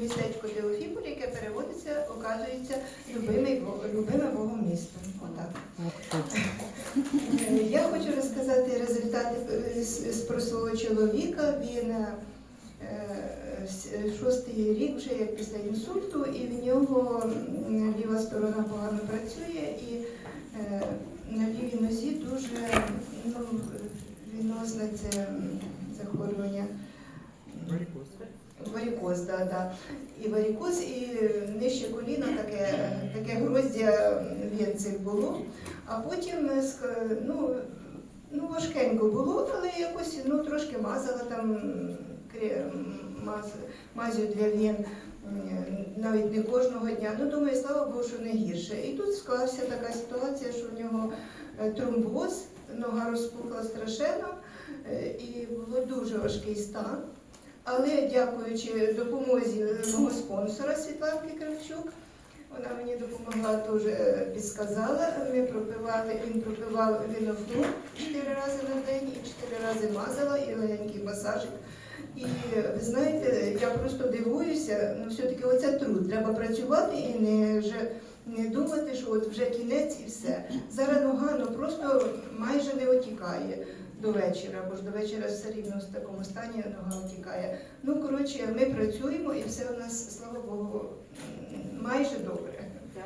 містечко Теофіполь, яке переводиться, оказується, любимий, Бо- любиме Богом місто. Отак. Е, Я хочу розказати результати е, про свого чоловіка. Він е, шостий рік вже як після інсульту, і в нього ліва сторона погано працює, і е, на лівій нозі дуже ну, відносне це м, захворювання. Варікоз, да, да. І варікоз, і нижче коліна таке, таке гроздя вінців було. А потім е, ну, ну, важкенько було, але якось ну, трошки мазала там маз, мазю для він. Навіть не кожного дня. Ну, думаю, слава Богу, що не гірше. І тут склалася така ситуація, що в нього е, тромбоз, нога розпухла страшенно, е, і було дуже важкий стан. Але дякуючи допомозі мого спонсора Світланки Кравчук, вона мені допомогла, теж е, підсказала. Ми пропивали, він пропивав вінофлу 4 рази на день і 4 рази мазала, і легенький масажик. І е, ви знаєте, я просто дивуюся, ну все-таки оце труд. Треба працювати і не вже не думати, що от вже кінець і все. Зараз нога ну просто майже не отікає до вечора, бо ж до вечора все рівно в такому стані нога утікає. Ну, коротше, ми працюємо і все у нас, слава Богу, майже добре. Так.